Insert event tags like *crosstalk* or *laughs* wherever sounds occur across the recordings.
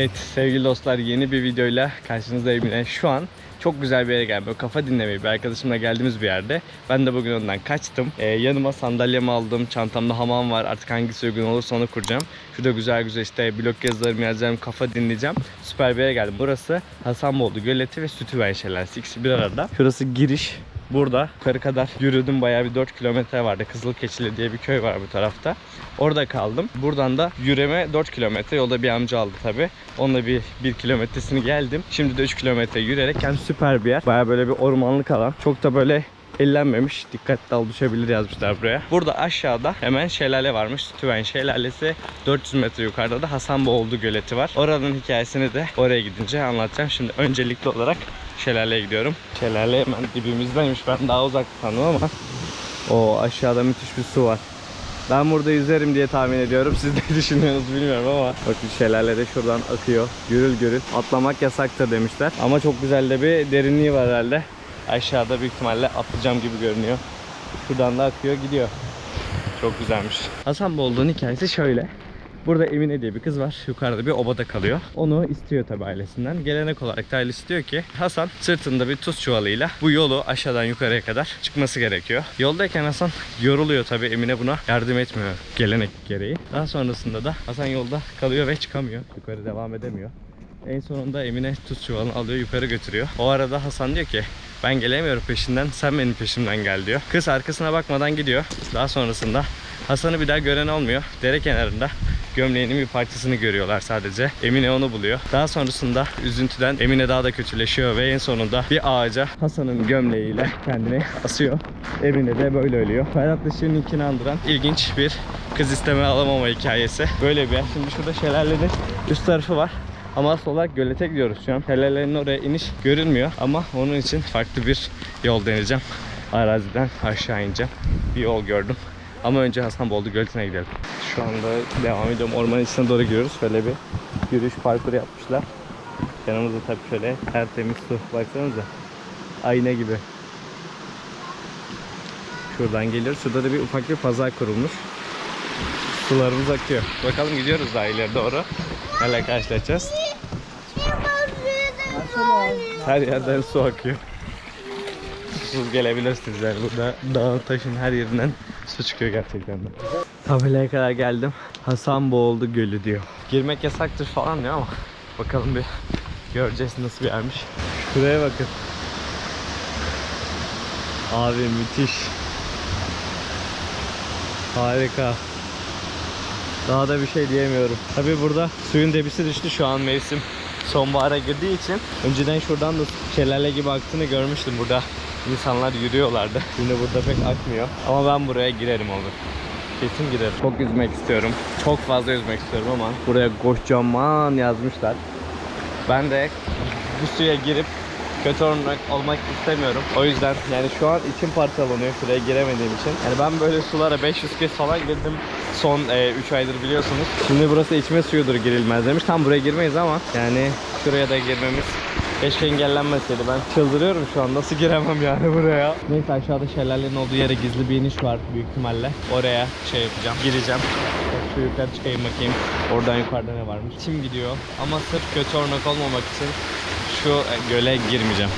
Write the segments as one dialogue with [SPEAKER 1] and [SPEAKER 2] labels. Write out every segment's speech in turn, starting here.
[SPEAKER 1] Evet sevgili dostlar yeni bir videoyla karşınızdayım yine. Şu an çok güzel bir yere geldim. Kafa dinlemeyi bir arkadaşımla geldiğimiz bir yerde. Ben de bugün ondan kaçtım. Ee, yanıma sandalyemi aldım. Çantamda hamam var. Artık hangisi uygun olursa onu kuracağım. Şurada güzel güzel işte blog yazılarımı yazacağım. Kafa dinleyeceğim. Süper bir yere geldim. Burası Hasanboğlu Göleti ve Sütüven Şelalesi. İkisi bir arada. Şurası giriş. Burada yukarı kadar yürüdüm bayağı bir 4 kilometre vardı. Kızılkeçili diye bir köy var bu tarafta. Orada kaldım. Buradan da yürüme 4 kilometre. Yolda bir amca aldı tabi. Onunla bir 1 kilometresini geldim. Şimdi de 3 kilometre yürüyerek hem süper bir yer. Bayağı böyle bir ormanlık alan. Çok da böyle ellenmemiş. Dikkatli al düşebilir yazmışlar buraya. Burada aşağıda hemen şelale varmış. Tüven Şelalesi. 400 metre yukarıda da Hasanboğlu Göleti var. Oranın hikayesini de oraya gidince anlatacağım. Şimdi öncelikli olarak şelaleye gidiyorum. Şelale hemen dibimizdeymiş. Ben daha uzak sandım ama o aşağıda müthiş bir su var. Ben burada yüzerim diye tahmin ediyorum. Siz ne *laughs* düşünüyorsunuz bilmiyorum ama bakın şelale de şuradan akıyor. Gürül gürül. Atlamak yasaktır demişler. Ama çok güzel de bir derinliği var herhalde. Aşağıda büyük ihtimalle atlayacağım gibi görünüyor. Şuradan da akıyor gidiyor. Çok güzelmiş. Hasanboğlu'nun hikayesi şöyle. Burada Emine diye bir kız var. Yukarıda bir obada kalıyor. Onu istiyor tabi ailesinden. Gelenek olarak da ailesi diyor ki Hasan sırtında bir tuz çuvalıyla bu yolu aşağıdan yukarıya kadar çıkması gerekiyor. Yoldayken Hasan yoruluyor tabi Emine buna yardım etmiyor gelenek gereği. Daha sonrasında da Hasan yolda kalıyor ve çıkamıyor. Yukarı devam edemiyor. En sonunda Emine tuz çuvalını alıyor yukarı götürüyor. O arada Hasan diyor ki ben gelemiyorum peşinden sen benim peşimden gel diyor. Kız arkasına bakmadan gidiyor. Daha sonrasında Hasan'ı bir daha gören olmuyor. Dere kenarında gömleğinin bir parçasını görüyorlar sadece. Emine onu buluyor. Daha sonrasında üzüntüden Emine daha da kötüleşiyor ve en sonunda bir ağaca Hasan'ın gömleğiyle kendini asıyor. Emine de böyle ölüyor. Ferhat Işık'ın andıran ilginç bir kız isteme alamama hikayesi. Böyle bir yer. Şimdi şurada şelalenin üst tarafı var. Ama asıl olarak gölete gidiyoruz şu an. Şelalenin oraya iniş görünmüyor ama onun için farklı bir yol deneyeceğim. Araziden aşağı ineceğim. Bir yol gördüm. Ama önce Hasanboğlu Göleti'ne gidelim. Şu anda devam ediyorum. Ormanın içine doğru gidiyoruz. Şöyle bir yürüyüş parkuru yapmışlar. Yanımızda tabii şöyle tertemiz su. Baksanıza. Ayna gibi. Şuradan geliyoruz. Şurada da bir ufak bir pazar kurulmuş. Sularımız akıyor. Bakalım gidiyoruz daha ileri doğru. Neler karşılaşacağız. Her yerden su akıyor. Susuz gelebilirsiniz yani burada dağın taşın her yerinden su çıkıyor gerçekten de. Tabelaya kadar geldim. Hasan Boğuldu Gölü diyor. Girmek yasaktır falan diyor ama bakalım bir göreceğiz nasıl bir yermiş. Şuraya bakın. Abi müthiş. Harika. Daha da bir şey diyemiyorum. Tabi burada suyun debisi düştü şu an mevsim sonbahara girdiği için. Önceden şuradan da şelale gibi aktığını görmüştüm burada. İnsanlar yürüyorlardı. *laughs* Şimdi burada pek akmıyor. Ama ben buraya girerim olur. Kesin girerim. Çok yüzmek istiyorum. Çok fazla yüzmek istiyorum ama buraya kocaman yazmışlar. Ben de bu suya girip kötü örnek olmak istemiyorum. O yüzden yani şu an içim parçalanıyor şuraya giremediğim için. Yani ben böyle sulara 500 kez falan girdim son 3 aydır biliyorsunuz. Şimdi burası içme suyudur girilmez demiş. Tam buraya girmeyiz ama yani şuraya da girmemiz Keşke engellenmeseydi. Ben çıldırıyorum şu an. Nasıl giremem yani *laughs* buraya? Neyse aşağıda şelalenin olduğu yere gizli bir iniş var büyük ihtimalle. Oraya şey yapacağım. Gireceğim. Şu yukarı çıkayım bakayım. Oradan yukarıda ne varmış. Kim gidiyor? Ama sırf kötü örnek olmamak için şu e, göle girmeyeceğim.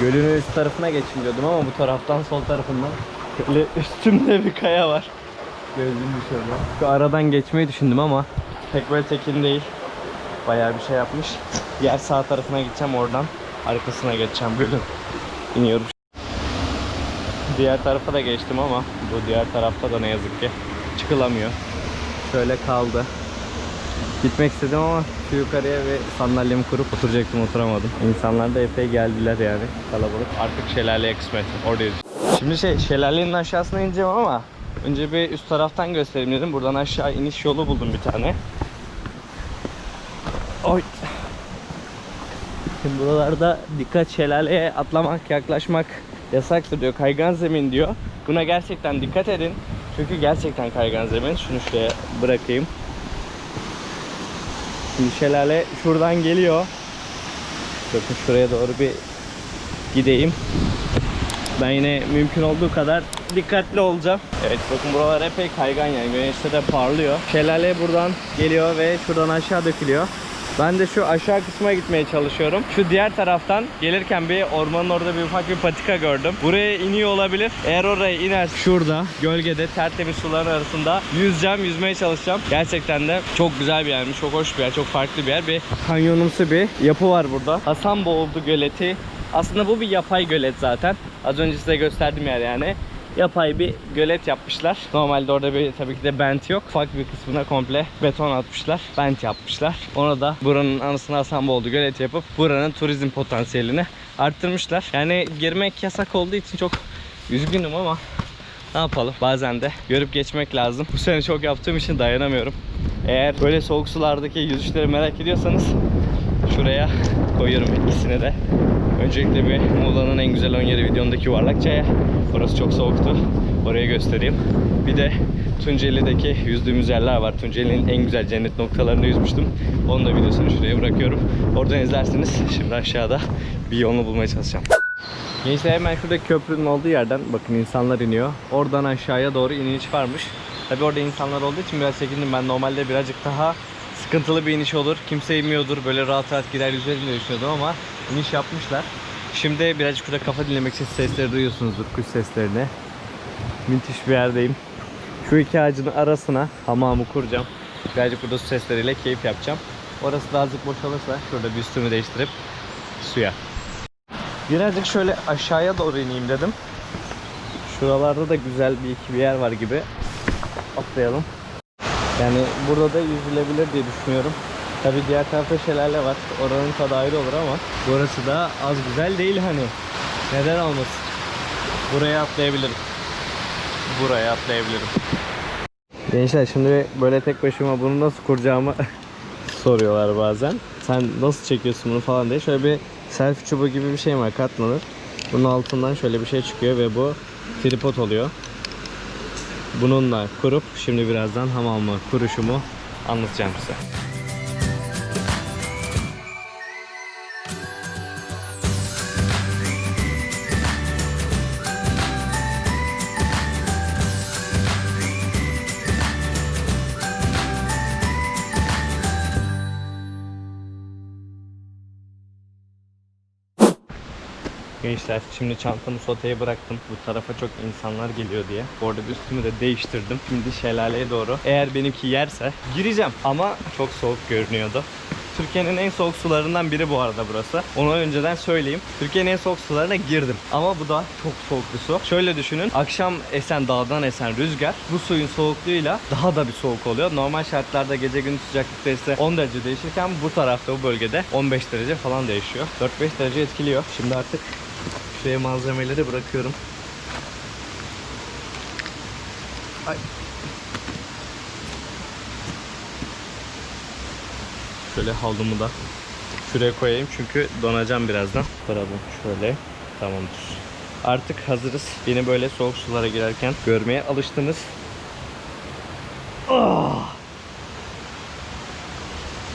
[SPEAKER 1] Gölün üst tarafına geçeyim diyordum ama bu taraftan sol tarafından böyle üstümde bir kaya var. Gözüm düşüyor. Şu aradan geçmeyi düşündüm ama pek böyle tekin değil. Bayağı bir şey yapmış. Diğer sağ tarafına gideceğim oradan. Arkasına geçeceğim böyle. İniyorum. Diğer tarafa da geçtim ama bu diğer tarafta da ne yazık ki çıkılamıyor. Şöyle kaldı. Gitmek istedim ama şu yukarıya ve sandalyemi kurup oturacaktım oturamadım. İnsanlar da epey geldiler yani kalabalık. Artık şelaleye kısmet. Oradayız. Şimdi şey şelalenin aşağısına ineceğim ama önce bir üst taraftan göstereyim dedim. Buradan aşağı iniş yolu buldum bir tane. Oy. Şimdi buralarda dikkat şelaleye atlamak, yaklaşmak yasaktır diyor. Kaygan zemin diyor. Buna gerçekten dikkat edin. Çünkü gerçekten kaygan zemin. Şunu şuraya bırakayım. Şimdi şelale şuradan geliyor. Bakın şuraya doğru bir gideyim. Ben yine mümkün olduğu kadar dikkatli olacağım. Evet bakın buralar epey kaygan yani güneşte de parlıyor. Şelale buradan geliyor ve şuradan aşağı dökülüyor. Ben de şu aşağı kısma gitmeye çalışıyorum. Şu diğer taraftan gelirken bir ormanın orada bir ufak bir patika gördüm. Buraya iniyor olabilir. Eğer oraya iner şurada gölgede tertemiz suların arasında yüzeceğim, yüzmeye çalışacağım. Gerçekten de çok güzel bir yermiş, çok hoş bir yer, çok farklı bir yer. Bir kanyonumsu bir yapı var burada. Hasanboğuldu Göleti. Aslında bu bir yapay gölet zaten. Az önce size gösterdim yer yani yapay bir gölet yapmışlar. Normalde orada bir tabii ki de bent yok. Ufak bir kısmına komple beton atmışlar. Bent yapmışlar. Ona da buranın anısına Hasanboğlu gölet yapıp buranın turizm potansiyelini arttırmışlar. Yani girmek yasak olduğu için çok üzgünüm ama ne yapalım bazen de görüp geçmek lazım. Bu sene çok yaptığım için dayanamıyorum. Eğer böyle soğuk sulardaki yüzüşleri merak ediyorsanız şuraya koyuyorum ikisini de. Öncelikle bir Muğla'nın en güzel 10 yeri videomdaki yuvarlak çaya. Orası çok soğuktu. Orayı göstereyim. Bir de Tunceli'deki yüzdüğümüz yerler var. Tunceli'nin en güzel cennet noktalarında yüzmüştüm. Onun da videosunu şuraya bırakıyorum. Oradan izlersiniz. Şimdi aşağıda bir yolunu bulmaya çalışacağım. Gençler hemen şurada köprünün olduğu yerden bakın insanlar iniyor. Oradan aşağıya doğru iniş varmış. Tabi orada insanlar olduğu için biraz çekindim. Ben normalde birazcık daha sıkıntılı bir iniş olur. Kimse inmiyordur. Böyle rahat rahat gider yüzerim düşünüyordum ama iniş yapmışlar. Şimdi birazcık burada kafa dinlemek için sesleri duyuyorsunuzdur. Kuş seslerini. Müthiş bir yerdeyim. Şu iki ağacın arasına hamamı kuracağım. Birazcık burada su sesleriyle keyif yapacağım. Orası da azıcık boşalırsa şurada bir üstümü değiştirip suya. Birazcık şöyle aşağıya doğru ineyim dedim. Şuralarda da güzel bir iki bir yer var gibi. Atlayalım. Yani burada da yüzülebilir diye düşünüyorum. Tabi diğer tarafta şelale var. Oranın tadı ayrı olur ama burası da az güzel değil hani. Neden olmasın? Buraya atlayabilirim. Buraya atlayabilirim. Gençler şimdi böyle tek başıma bunu nasıl kuracağımı *laughs* soruyorlar bazen. Sen nasıl çekiyorsun bunu falan diye. Şöyle bir selfie çubuğu gibi bir şey var katlanır. Bunun altından şöyle bir şey çıkıyor ve bu tripod oluyor. Bununla kurup şimdi birazdan hamamı kuruşumu anlatacağım size. Gençler şimdi çantamı soteye bıraktım. Bu tarafa çok insanlar geliyor diye. Orada bir üstümü de değiştirdim. Şimdi şelaleye doğru. Eğer benimki yerse gireceğim. Ama çok soğuk görünüyordu. Türkiye'nin en soğuk sularından biri bu arada burası. Onu önceden söyleyeyim. Türkiye'nin en soğuk sularına girdim. Ama bu da çok soğuk bir su. Şöyle düşünün. Akşam esen dağdan esen rüzgar bu suyun soğukluğuyla daha da bir soğuk oluyor. Normal şartlarda gece gündüz sıcaklıkta ise 10 derece değişirken bu tarafta bu bölgede 15 derece falan değişiyor. 4-5 derece etkiliyor. Şimdi artık şuraya malzemeleri bırakıyorum. Ay. Şöyle havlumu da şuraya koyayım çünkü donacağım birazdan. Pardon şöyle tamamdır. Artık hazırız. Beni böyle soğuk sulara girerken görmeye alıştınız. Ah!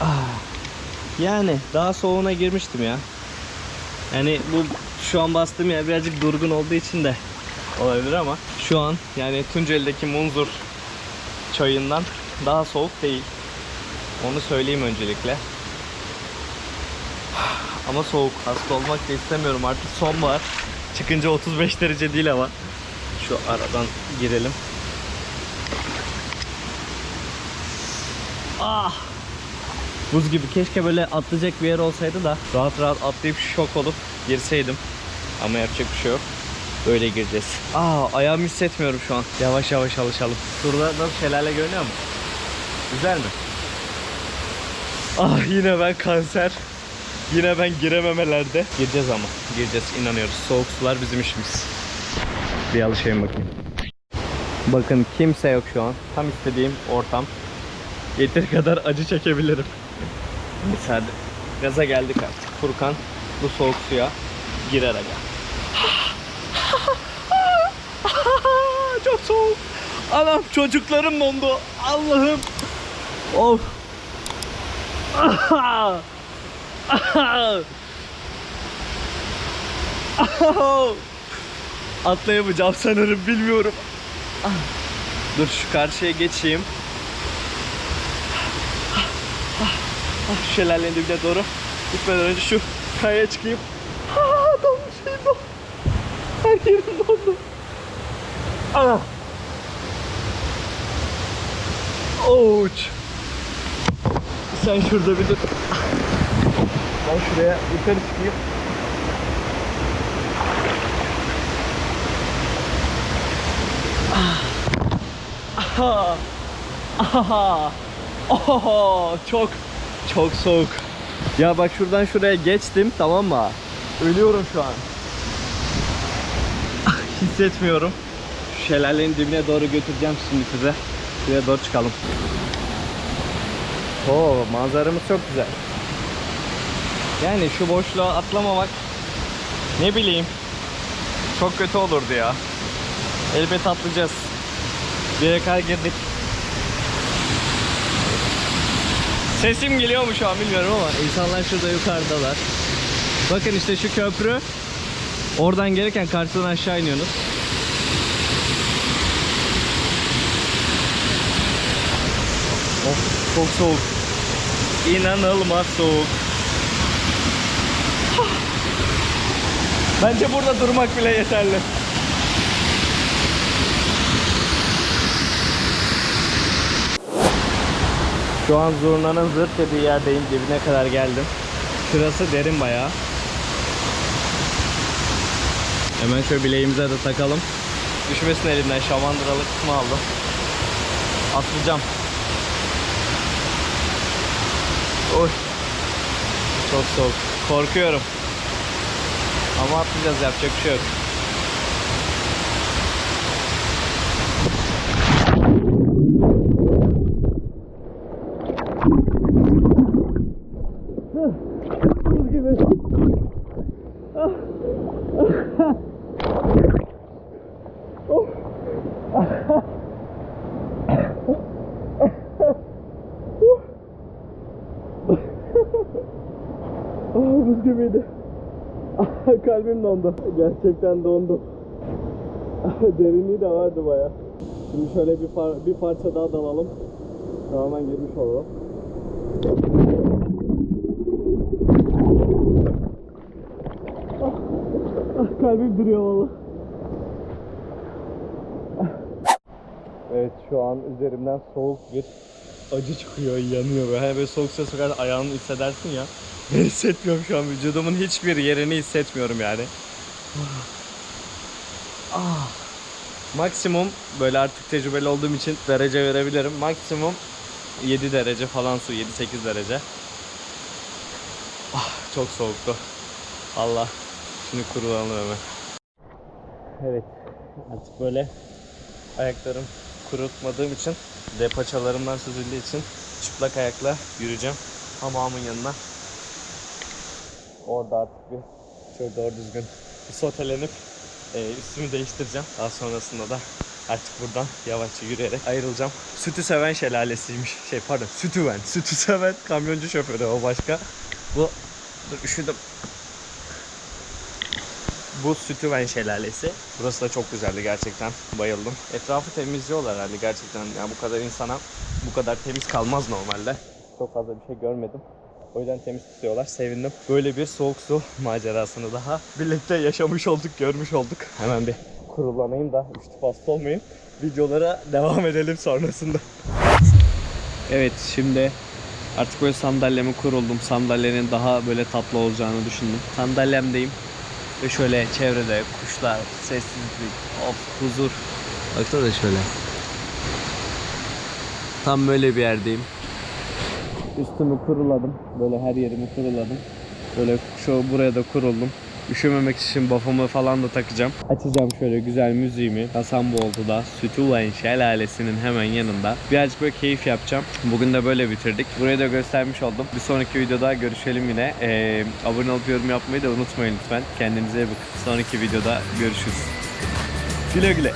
[SPEAKER 1] Ah! Yani daha soğuğuna girmiştim ya. Yani bu şu an bastığım yer birazcık durgun olduğu için de olabilir ama şu an yani Tunceli'deki Munzur çayından daha soğuk değil. Onu söyleyeyim öncelikle. *sighs* Ama soğuk. Hasta olmak da istemiyorum artık sonbahar. Çıkınca 35 derece değil ama. Şu aradan girelim. Ah! Buz gibi. Keşke böyle atlayacak bir yer olsaydı da rahat rahat atlayıp şok olup girseydim. Ama yapacak bir şey yok. Böyle gireceğiz. Aa ayağımı hissetmiyorum şu an. Yavaş yavaş alışalım. Şurada nasıl şelale görünüyor mu? Güzel mi? Ah yine ben kanser. Yine ben girememelerde. Gireceğiz ama. Gireceğiz inanıyoruz. Soğuk sular bizim işimiz. Bir alışayım bakayım. Bakın kimse yok şu an. Tam istediğim ortam. Yeteri kadar acı çekebilirim. Neyse hadi. Gaza geldik artık. Furkan bu soğuk suya girer aga. Çok soğuk. Anam çocuklarım dondu. Allah'ım. Of. Atlayamayacağım sanırım bilmiyorum. Dur şu karşıya geçeyim. Şelalenin dibine doğru gitmeden önce şu kayaya çıkayım. Ah, donmuş şeyim dondu. Her yerim dondu. Ah. Ouch. Sen şurada bir dur. Ben şuraya yukarı çıkayım. Aha. Aha. Oho, çok çok soğuk. Ya bak şuradan şuraya geçtim tamam mı? Ölüyorum şu an. Ah, Hissetmiyorum. Şelalenin dibine doğru götüreceğim şimdi size. Şuraya doğru çıkalım. Oo, manzaramız çok güzel. Yani şu boşluğa atlamamak ne bileyim çok kötü olurdu ya. Elbet atlayacağız. Kadar girdik. Sesim geliyor mu şu an bilmiyorum ama insanlar şurada yukarıdalar. Bakın işte şu köprü. Oradan gelirken karşıdan aşağı iniyorsunuz. Of çok soğuk. İnanılmaz soğuk. Bence burada durmak bile yeterli. Şu an zurnanın zırt dediği yerdeyim. Dibine kadar geldim. Şurası derin bayağı. Hemen şöyle bileğimize de takalım. Düşmesin elimden şamandıralı kısmı aldım. Atlayacağım. Oy. Çok soğuk. Korkuyorum. Ama atlayacağız yapacak bir şey yok. Buz gibi. Ah buz gibiydi. Kalbim dondu. Gerçekten dondu. *laughs* Derinliği de vardı baya. Şimdi şöyle bir, par- bir parça daha dalalım. Tamamen girmiş olalım. Ah, kalbim duruyor valla. Evet şu an üzerimden soğuk bir acı çıkıyor, yanıyor böyle. Hani böyle soğuk suya sokar ayağını hissedersin ya. Ben hissetmiyorum şu an vücudumun hiçbir yerini hissetmiyorum yani. Ah. Maksimum böyle artık tecrübeli olduğum için derece verebilirim. Maksimum 7 derece falan su, 7-8 derece. Ah çok soğuktu. Allah. Şimdi kurulalım hemen. Evet. Artık böyle ayaklarım kurutmadığım için de paçalarımdan süzüldüğü için çıplak ayakla yürüyeceğim hamamın yanına. Orada artık bir şöyle doğru düzgün bir sotelenip e, üstümü değiştireceğim. Daha sonrasında da artık buradan yavaşça yürüyerek ayrılacağım. Sütü seven şelalesiymiş. Şey pardon sütüven. Sütü seven kamyoncu şoförü o başka. Bu dur üşüdüm. Bu Sütüven Şelalesi. Burası da çok güzeldi gerçekten. Bayıldım. Etrafı temizliyorlar herhalde gerçekten. Yani bu kadar insana bu kadar temiz kalmaz normalde. Çok fazla bir şey görmedim. O yüzden temiz tutuyorlar. Sevindim. Böyle bir soğuk su macerasını daha birlikte yaşamış olduk, görmüş olduk. Hemen bir kurulanayım da üstü hasta olmayayım. Videolara devam edelim sonrasında. Evet şimdi artık böyle sandalyeme kuruldum. Sandalyenin daha böyle tatlı olacağını düşündüm. Sandalyemdeyim. Ve şöyle çevrede kuşlar, sessizlik, of, huzur. Baksana şöyle. Tam böyle bir yerdeyim. Üstümü kuruladım. Böyle her yerimi kuruladım. Böyle şu buraya da kuruldum. Üşümemek için bafımı falan da takacağım. Açacağım şöyle güzel müziğimi. Hasanboldu'da Sütüven Şelalesi'nin hemen yanında. Birazcık böyle keyif yapacağım. Bugün de böyle bitirdik. Burayı da göstermiş oldum. Bir sonraki videoda görüşelim yine. Ee, abone olup yorum yapmayı da unutmayın lütfen. Kendinize iyi bakın. Sonraki videoda görüşürüz. Güle güle.